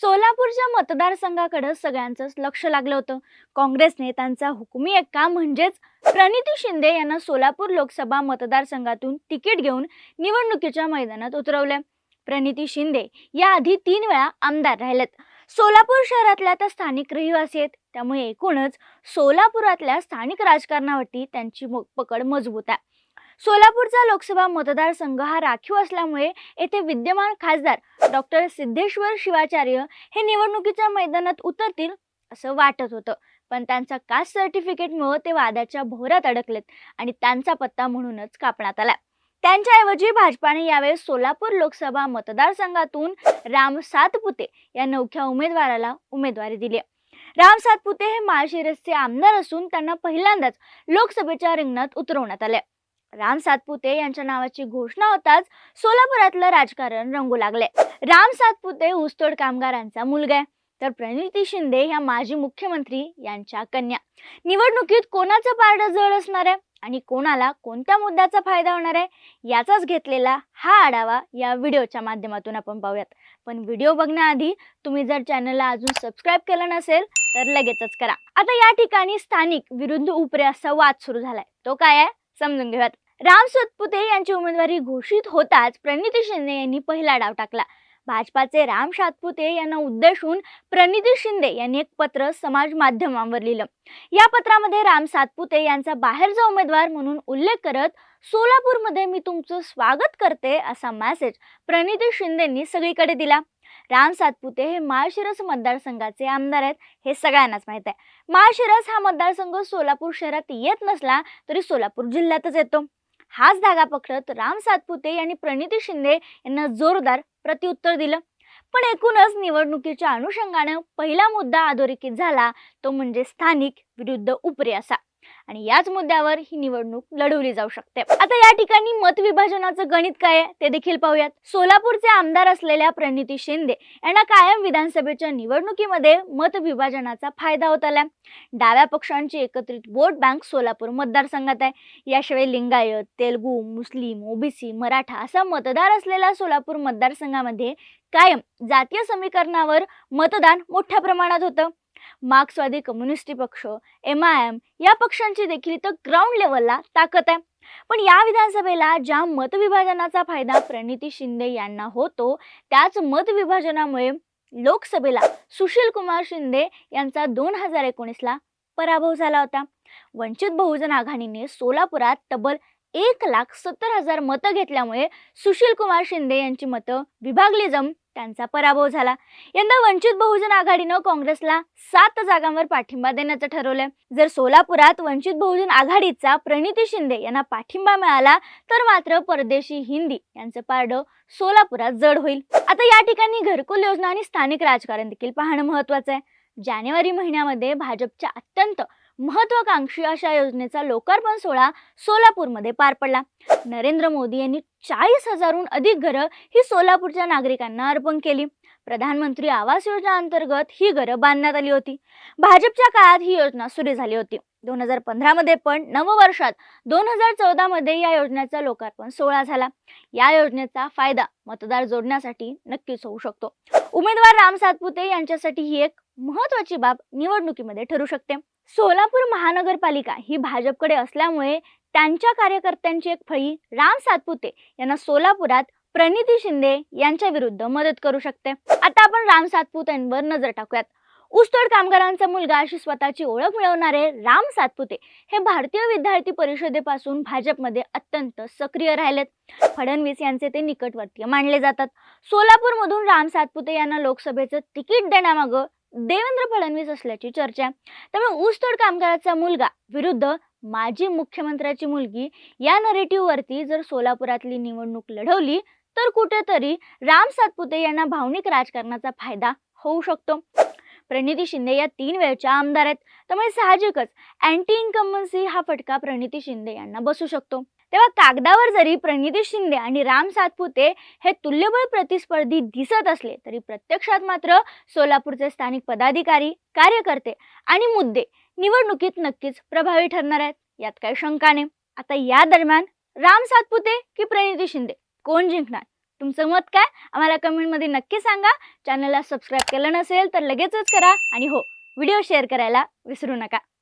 सोलापूरच्या मतदारसंघाकडे सगळ्यांचंच लक्ष लागलं होतं. काँग्रेस नेत्यांचा हुकुमी एक्का म्हणजेच प्रणिती शिंदे यांना सोलापूर लोकसभा मतदारसंघातून तिकीट घेऊन निवडणुकीच्या मैदानात उतरवले प्रणिती शिंदे या आधी तीन वेळा आमदार राहिलेत. सोलापूर शहरातल्या त्या स्थानिक रहिवासी आहेत. त्यामुळे एकूणच सोलापुरातल्या स्थानिक राजकारणावरती त्यांची म- पकड मजबूत आहे. सोलापूरचा लोकसभा मतदारसंघ हा राखीव असल्यामुळे येथे विद्यमान खासदार डॉक्टर सिद्धेश्वर शिवाचार्य हे निवडणुकीच्या मैदानात उतरतील असं वाटत होतं. पण त्यांचा कास्ट सर्टिफिकेटमुळं ते वादाच्या भोवऱ्यात अडकलेत आणि त्यांचा पत्ता म्हणूनच कापण्यात आला. त्यांच्याऐवजी भाजपाने यावेळेस सोलापूर लोकसभा मतदारसंघातून राम सातपुते या नवख्या उमेदवाराला उमेदवारी दिली राम सातपुते हे माळशिरसचे आमदार असून त्यांना पहिल्यांदाच लोकसभेच्या रिंगणात उतरवण्यात आले राम सातपुते यांच्या नावाची घोषणा होताच सोलापुरातलं राजकारण रंगू लागले. राम सातपुते ऊसतोड कामगारांचा मुलगा आहे. तर प्रणिती शिंदे ह्या माजी मुख्यमंत्री यांच्या कन्या. निवडणुकीत कोणाचं पारडं जड असणार आहे? आणि कोणाला कोणत्या मुद्द्याचा फायदा होणार आहे? याचाच घेतलेला हा आढावा या व्हिडिओच्या माध्यमातून आपण पाहूयात. पण व्हिडिओ बघण्याआधी तुम्ही जर चॅनलला अजून सबस्क्राईब केलं नसेल तर लगेचच करा. आता या ठिकाणी स्थानिक विरुद्ध उपरे असा वाद सुरू झालाय. तो काय आहे? समजून घेऊयात. राम सातपुते यांची उमेदवारी घोषित होताच प्रणिती शिंदे यांनी पहिला डाव टाकला. भाजपाचे राम सातपुते यांना उद्देशून प्रणिती शिंदे यांनी एक पत्र समाज माध्यमांवर लिहिलं. या पत्रामध्ये राम सातपुते यांचा बाहेरचा उमेदवार म्हणून उल्लेख करत सोलापूरमध्ये मी तुमचं स्वागत करते असा मॅसेज प्रणिती शिंदेंनी सगळीकडे दिला. राम सातपुते हे माळशिरस मतदारसंघाचे आमदार आहेत हे सगळ्यांनाच माहीत आहे. माळशिरस हा मतदारसंघ सोलापूर शहरात येत नसला तरी सोलापूर जिल्ह्यातच येतो. हाच धागा पकडत राम सातपुते यांनी प्रणिती शिंदे यांना जोरदार प्रत्युत्तर दिलं. पण एकूणच निवडणुकीच्या अनुषंगानं पहिला मुद्दा अधोरेखित झाला तो म्हणजे स्थानिक विरुद्ध उपरे असा. आणि याच मुद्द्यावर ही निवडणूक लढवली जाऊ शकते. आता या ठिकाणी मतविभाजनाचं गणित काय आहे ते देखील पाहूयात. सोलापूरचे आमदार असलेल्या प्रणिती शिंदे यांना कायम विधानसभेच्या निवडणुकीमध्ये मतविभाजनाचा फायदा होत आलाय. डाव्या पक्षांची एकत्रित वोट बँक सोलापूर मतदारसंघात आहे. याशिवाय लिंगायत तेलगू मुस्लिम ओबीसी मराठा असा मतदार असलेल्या सोलापूर मतदारसंघामध्ये कायम जातीय समीकरणावर मतदान मोठ्या प्रमाणात होतं. मार्क्सवादी कम्युनिस्टी पक्ष एम आय एम या पक्षांची देखील इथं ग्राउंड लेवलला ताकद आहे. पण या विधानसभेला ज्या मतविभाजनाचा फायदा प्रणिती शिंदे यांना होतो त्याच मतविभाजनामुळे लोकसभेला सुशील कुमार शिंदे यांचा दोन हजार एकोणीसला पराभव झाला होता. वंचित बहुजन आघाडीने सोलापुरात तब्बल एक लाख सत्तर हजार मतं घेतल्यामुळे सुशील कुमार शिंदे यांची मतं विभागली जाऊन त्यांचा पराभव झाला. यंदा वंचित बहुजन आघाडीनं काँग्रेसला सात जागांवर पाठिंबा देण्याचं ठरवलंय. जर सोलापुरात वंचित बहुजन आघाडीचा प्रणिती शिंदे यांना पाठिंबा मिळाला तर मात्र परदेशी हिंदी यांचं पारडं सोलापुरात जड होईल. आता या ठिकाणी घरकुल योजना आणि स्थानिक राजकारण देखील पाहणं महत्वाचं आहे. जानेवारी महिन्यामध्ये भाजपच्या अत्यंत महत्वाकांक्षी अशा योजनेचा लोकार्पण सोहळा सोलापूरमध्ये पार पडला. नरेंद्र मोदी यांनी चाळीस हजारहून अधिक घरं ही सोलापूरच्या नागरिकांना अर्पण केली. प्रधानमंत्री आवास योजना अंतर्गत ही घरं बांधण्यात आली होती. भाजपच्या काळात ही योजना सुरू झाली होती. दोन हजार पंधरामध्ये पण नववर्षात दोन हजार चौदामध्ये या योजनेचा लोकार्पण सोहळा झाला. या योजनेचा फायदा मतदार जोडण्यासाठी नक्कीच होऊ शकतो. उमेदवार राम सातपुते यांच्यासाठी ही एक महत्वाची बाब निवडणुकीमध्ये ठरू शकते. सोलापूर महानगरपालिका ही भाजपकडे असल्यामुळे त्यांच्या कार्यकर्त्यांची एक फळी राम सातपुते यांना सोलापुरात प्रणिती शिंदे यांच्या विरुद्ध मदत करू शकते. आता आपण राम सातपुतेंवर नजर टाकूयात. ऊसतोड कामगारांचा मुलगा अशी स्वतःची ओळख मिळवणारे राम सातपुते हे भारतीय विद्यार्थी परिषदेपासून भाजपमध्ये अत्यंत सक्रिय राहिलेत. फडणवीस यांचे ते निकटवर्तीय मानले जातात. सोलापूरमधून राम सातपुते यांना लोकसभेचं तिकीट देण्यामागं देवेंद्र फडणवीस असल्याची चर्चा. आहे त्यामुळे ऊसतोड कामगाराचा मुलगा विरुद्ध माजी मुख्यमंत्र्याची मुलगी या नरेटिव्हवरती जर सोलापुरातली निवडणूक लढवली तर कुठेतरी राम सातपुते यांना भावनिक राजकारणाचा फायदा होऊ शकतो. प्रणिती शिंदे या तीन वेळच्या आमदार आहेत. त्यामुळे साहजिकच अँटी इन्कम्बन्सी हा फटका प्रणिती शिंदे यांना बसू शकतो. तेव्हा कागदावर जरी प्रणिती शिंदे आणि राम सातपुते हे तुल्यबळ प्रतिस्पर्धी दिसत असले तरी प्रत्यक्षात मात्र सोलापूरचे स्थानिक पदाधिकारी कार्यकर्ते आणि मुद्दे निवडणुकीत नक्कीच प्रभावी ठरणार आहेत. यात काही शंका नाही. आता या दरम्यान राम सातपुते की प्रणिती शिंदे? कोण जिंकणार? तुमचं मत काय? आम्हाला कमेंटमध्ये नक्की सांगा. चॅनलला सबस्क्राईब केलं नसेल तर लगेचच करा. आणि हो व्हिडिओ शेअर करायला विसरू नका.